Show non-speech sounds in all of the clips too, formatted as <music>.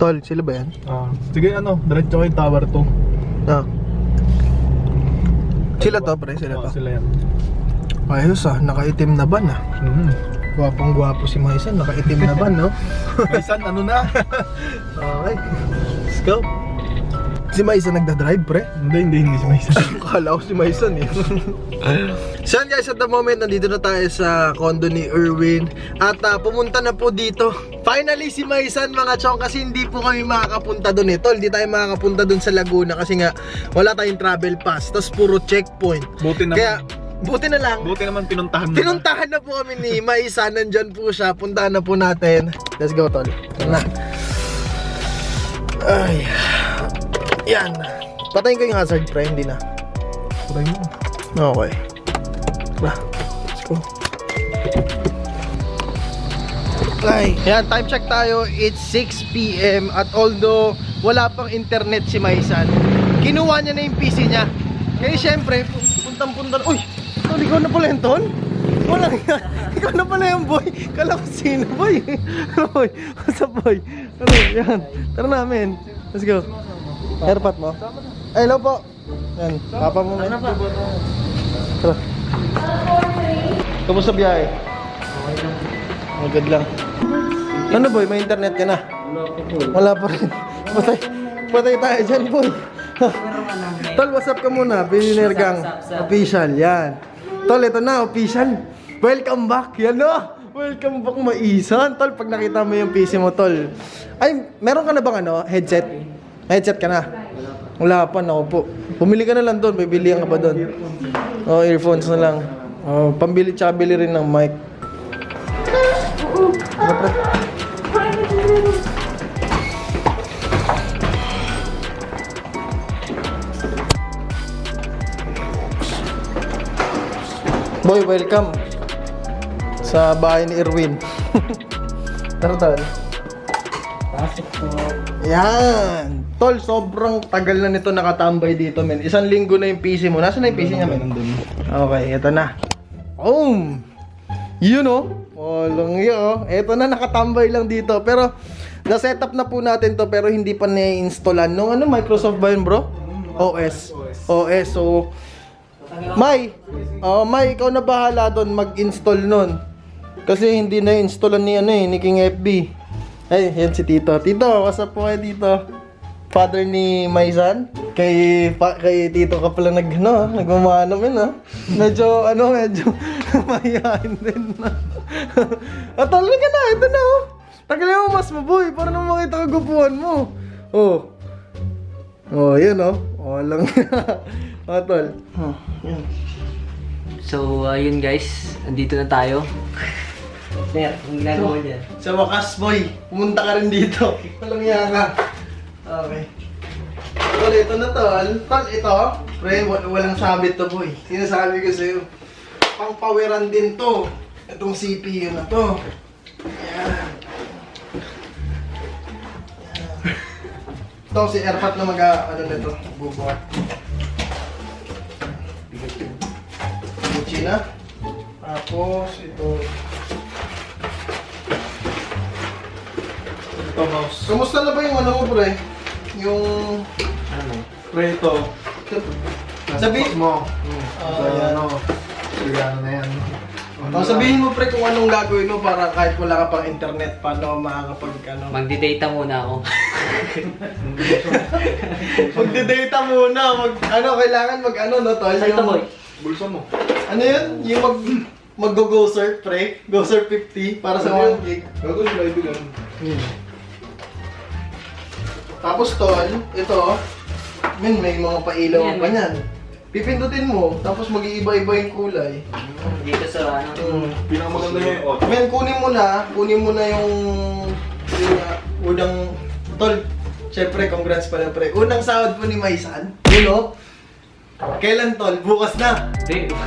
Tol, sila ba yan? Ah, sige ano, diretso kay Tower 2. Ah. Sila to, pre, sila to. sila yan. Ayos ah, nakaitim na ban ah. Mm. Gwapong gwapo si Maisan, nakaitim na ban, no? <laughs> May san, ano na? <laughs> Okay. Let's go. Si Maisan nagda-drive, pre. hindi, hindi, hindi si May san. <laughs> Akala ko si Maisan eh. so guys, at the moment, nandito na tayo sa condo ni Erwin. At ah, pumunta na po dito. Finally, si Maisan mga chong kasi hindi po kami makakapunta doon eh. Tol, hindi tayo makakapunta doon sa Laguna kasi nga wala tayong travel pass. Tapos puro checkpoint. Buti naman. Kaya, buti na lang. Buti naman pinuntahan mo. na. Pinuntahan na po kami ni Maisan. Nandyan po siya. Puntahan na po natin. Let's go, Tol. Tara na. Ay. Yan. Patayin ko yung hazard, pre. Hindi na. Try mo. Okay. Tara. Let's go. Ay, yan, time check tayo. It's 6pm at although wala pang internet si Maisan, kinuha niya na yung PC niya. Kaya syempre, pu- puntang-punta. Uy! Tol, ikaw na pala yun, Tol? Wala yan. <laughs> Ikaw na pala yung boy. Kala ko sino, boy. <laughs> Ano, boy? What's up, boy? Ano, yan. Tara namin. Let's go. Airpot mo? Ay, hello po. Yan, papa mo. Ano pa? Tara. Kamusta biyahe? Magad lang. Ano boy, may internet ka na? Wala pa rin. Patay, patay tayo dyan boy. Tol, what's up ka muna? Billionaire Gang. Official, yan. Tol, ito na, official. Welcome back, yan no. Welcome back, maisan. Tol, pag nakita mo yung PC mo, tol. Ay, meron ka na bang ano, headset? Headset ka na? Wala pa, naku po. Pumili ka na lang doon, bilihan ka ba doon? Oh, earphones na lang. Oh, pambili tsaka bili rin ng mic. Boy, welcome sa bahay ni Erwin. <laughs> Tara, tol. Pasok po. Yan. Tol, sobrang tagal na nito nakatambay dito, men. Isang linggo na yung PC mo. Nasaan na yung PC niya, men? Okay, ito na. Boom! You know, walang iyo. Ito na, nakatambay lang dito. Pero, na-setup na po natin to pero hindi pa na-installan. Nung ano, Microsoft ba yun, bro? OS. OS. So, May, oh, May, ikaw na bahala doon mag-install nun. Kasi hindi na-installan ni, ano eh, ni King FB. Ay, yan si Tito. Tito, what's up po kayo dito? Father ni Maisan? Kay, pa, kay Tito ka pala nag, ano, nagmamano men, ha? Medyo, ano, medyo <laughs> mahihain din na. At talaga na, ito na, oh. Tagalin mo mas maboy, para naman makita kagupuan mo. Oh. Oh, yun, oh. Oh, lang. <laughs> oh, tol. Oh, yan. So, ayun guys, andito na tayo. Ner, ang ginagawa niya. Sa wakas, boy, pumunta ka rin dito. Walang iya ka. Okay. Tol, ito na tol. Tol, ito. Pre, wal- walang sabit to, boy. Sinasabi ko sa'yo. Pangpawiran din to. Itong CPU na to. Yan. Yan. Ito si Airpat na mag ano na to, bubuhat. Gucci na. Tapos ito, Ito, mouse. Kamusta na ba yung ano mo, pre? Yung... Ano? Pre, ito. Sabi... mo. Ah. So, yan, ano. So, yan na yan. Oh, sabihin mo, pre, kung anong gagawin mo para kahit wala ka pang internet, paano makakapag, ano... Magdi-data muna ako. <laughs> Magde-data muna, mag... Ano, kailangan mag, ano, no, tol? Saan ito boy? Bulsa mo. Ano yun? Yung mag... Mag-go-go surf, pre? Go surf 50 para sa 1 gig. Gago sila ibigan. Hmm. Tapos, tol, ito, min, may mga pailaw Yan, pa may- niyan. Pipindutin mo, tapos mag-iiba-iba yung kulay. Dito sa ano. Hmm. Pinakamaganda niya yung auto. Men, kunin mo na, kunin mo na yung, yung uh, unang, tol, syempre, congrats pala pre. Unang sahod po ni Maisan, you know? Kailan tol? Bukas na.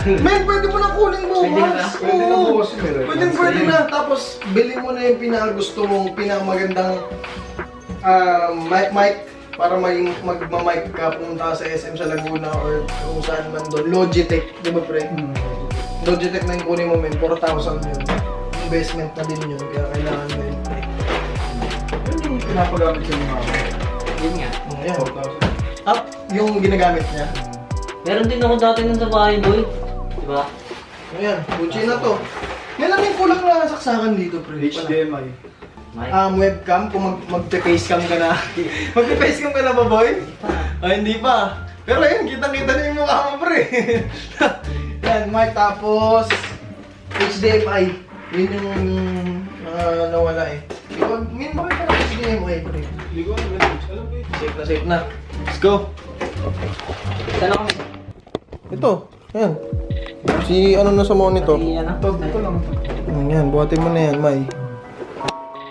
Men, pwede mo na kunin bukas. Pwede na? Pwede na bukas yun, eh. Pwede, pwede na. Tapos, bili mo na yung pinakagusto mong, pinakamagandang ah, mic, mic para maging magma-mic ka pumunta ka sa SM sa Laguna or kung saan man doon. Logitech, di ba pre? Logitech na yung kunin mo men, 4,000 yun. Investment na din yun, kaya kailangan mo yun pre. Yun, pinapagamit siya ng mga Yun nga. Ayan. 4,000. Up yung ginagamit niya. Meron din ako dati nun sa bahay, boy. Diba? Ayan, Gucci na to. Yan lang yung kulang na saksakan dito, pre. HDMI. Mike. Um, webcam, kung mag magpe-face cam ka na. <laughs> magpe-face cam ka na ba, boy? Ay, hindi pa. Pero ayun, kitang-kita na yung mukha mo, pre. <laughs> Yan, mic, tapos HDMI. Yun yung ah, nawala eh. Ikaw, min mo ka ng HDMI, pre. Hindi ko alam. Alam ko. Safe na safe na. Let's go. Saan ako? Ito, yan. Si ano na sa monitor. Si ano? Ito, ito lang. Yan, buhatin mo na yan, May.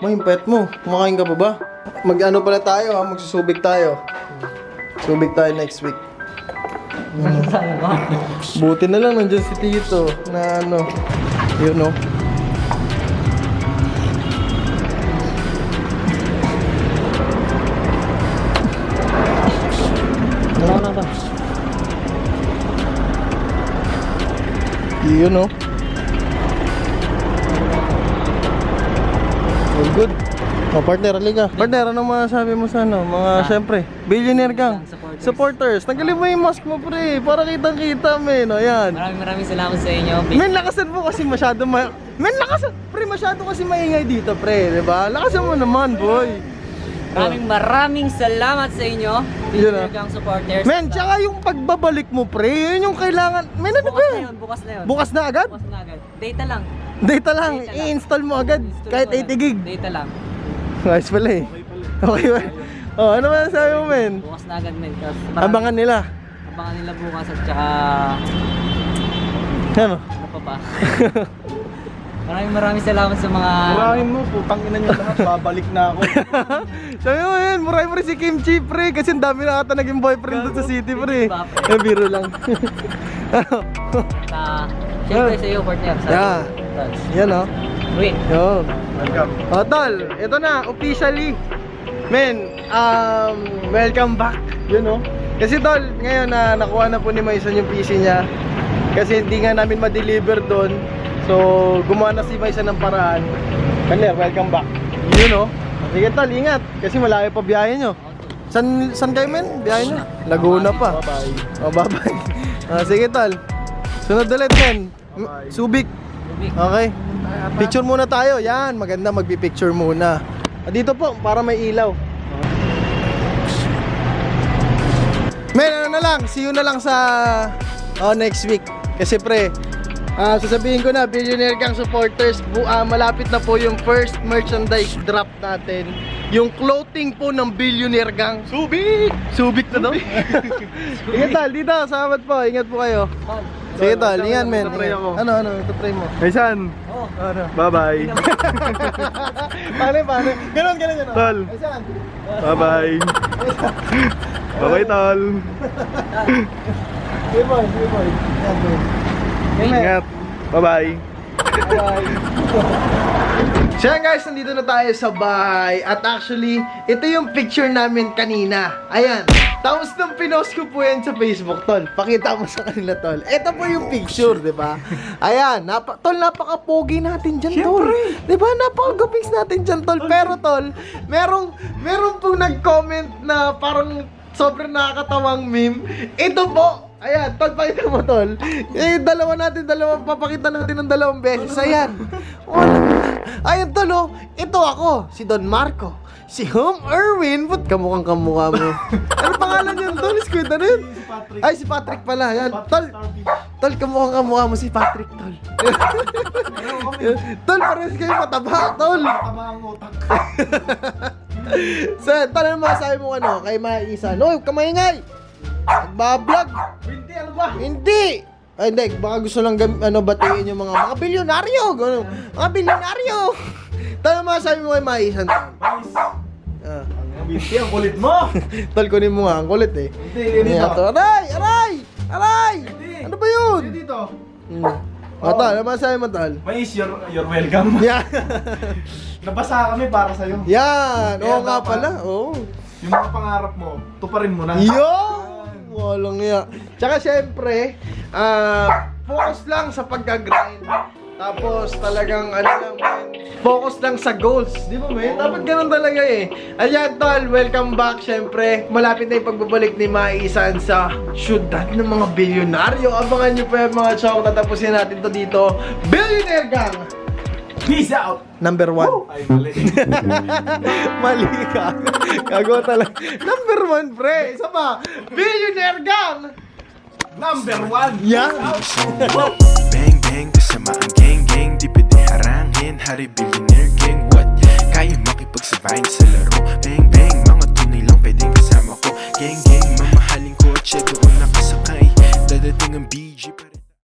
May, yung pet mo. Kumakain ka pa ba? Mag-ano pala tayo ha, magsusubik tayo. Subik tayo next week. Ako? Buti na lang nandiyan si Tito na ano, yun no. Wala na ba? Yun no. Good. Oh, partner, halika. Partner, ano masasabi mo sa ano? Mga, Ah. syempre, billionaire gang. Supporters. Supporters. Tanggalin mo yung mask mo, pre. Para kitang-kita, men. O, yan. Maraming maraming salamat sa inyo. Men, lakasan mo kasi masyado ma... Men, lakasan! Pre, masyado kasi maingay dito, pre. Ba? Lakasan mo naman, boy. Maraming maraming salamat sa inyo. Ah. Bigyan supporters. Men, tsaka yung pagbabalik mo, pre. Yun yung kailangan. Men, ano Bukas ba? na yun, bukas na yun. Bukas na agad? Bukas na agad. Data lang. Data lang. Data lang. I-install mo agad. Install Kahit ko lang. 80 gig. Data lang. Nice pala eh. Okay ba? Oh, ano ba sabi mo, men? Bukas na agad men. Tapos maraming- Abangan nila. Abangan nila bukas at saka Ano? ano pa ba? <laughs> maraming maraming salamat sa mga Murahin mo, putang ina niyo lahat. <laughs> Babalik na ako. <laughs> Sabi mo yun, muray mo rin si Kimchi, pre. Kasi ang dami na ata naging boyfriend doon sa city, pre. Eh, biro lang. sa syempre sa iyo partner sa Yeah. Touch. Yan, oh. Wait. Yo. Welcome. Oh, tol, ito na, officially. Men, um, welcome back. Yun, oh. Kasi tol, ngayon na nakuha na po ni Maison yung PC niya. Kasi hindi nga namin ma-deliver doon. So, gumawa na si Maison ng paraan. Kanler, welcome back. Yun, oh. Sige tol, ingat. Kasi malayo pa biyahe nyo. San, san kayo men? Biyahe nyo? Laguna pa. Bye-bye. Oh, bye-bye. <laughs> Ah, sige tol. Sunod ulit men. Bye-bye. Subic. Okay. Picture muna tayo. Yan, maganda magpi-picture muna. Ah, Dito po, para may ilaw. Men, ano na lang, see you na lang sa oh, next week. Kasi pre, ah sasabihin ko na, Billionaire Gang supporters, bu- ah, malapit na po yung first merchandise drop natin. Yung clothing po ng Billionaire Gang. Subik! Subik na daw. <laughs> ingat tal, dito, salamat po. Ingat po kayo. Tol. Sige tal, ingat men. Ito try ako. Ano, ano, ito try mo. Kaisan, Oh. Ano? bye-bye. paano, paano? Ganon, ganon, ganon. Tol. Ay, saan? Bye-bye. Bye-bye, tol. Sige boy, sige boy. Yan, boy. Ingat. Bye-bye. Bye. So yan guys, nandito na tayo sa bahay. At actually, ito yung picture namin kanina. Ayan. Tapos nung pinost ko po yan sa Facebook, Tol. Pakita mo sa kanila, Tol. Ito po yung picture, di ba? Ayan. Napa, tol, napaka-pogi natin dyan, Tol. Di ba? Napaka-gupings natin dyan, Tol. Pero, Tol, merong, merong pong nag-comment na parang sobrang nakakatawang meme. Ito po, Ayan, tol, pakita mo, tol. Eh, dalawa natin, dalawa, papakita natin ng dalawang beses. Ayan. Ayan, tol, oh. Ito ako, si Don Marco. Si Home Erwin. Ba't kamukhang kamukha mo? <laughs> ano pangalan yun, tol? Squid, ano yun? Ay, si Patrick pala. Ayan, tol. Tol, kamukhang kamukha mo si Patrick, tol. tol, parehas kayo mataba, tol. Tama ang utak. <laughs> So, tol, ano masasabi mo ano, kay Maisa? No, kamaingay! Nagbablog! Hindi, ano ba? Hindi! Ay, hindi. Baka gusto lang gam- ano, batiin yung mga mga bilyonaryo. Gano'n. Mga bilyonaryo. Tama masasabi mo kay Maisan. Guys, Ah. ang binti, ang kulit mo. <laughs> Tol, kunin mo nga. Ang kulit eh. Hindi, Hindi dito. to. Aray! Aray! Aray! Hindi. Ano ba yun? Hindi dito. Hmm. O, tol. Ano masasabi mo, tol? Mais, you're, you're welcome. <laughs> Yan. <laughs> Nabasa kami para sa'yo. Yan. Oo Kaya nga dapat- pala. Oo. Yung mga pangarap mo, tuparin mo na. Yo! Walang iya. Tsaka syempre, ah, focus lang sa pagka-grind. Tapos talagang ano lang focus lang sa goals. Di ba men? Dapat ganun talaga eh. Ayan tol, welcome back syempre. Malapit na yung pagbabalik ni Maisan sa syudad ng mga bilyonaryo. Abangan nyo pa yung mga chok. Tatapusin natin to dito. Billionaire Gang! Peace out! Number one. Ay, mali. <laughs> Mali ka. Gago talaga. Number one, pre. Isa pa. Billionaire Gang! Number one! Yeah. <laughs> Bang bang kasama ang gang gang Di pwede harangin Hari billionaire gang What? Kaya makipagsabayin sa laro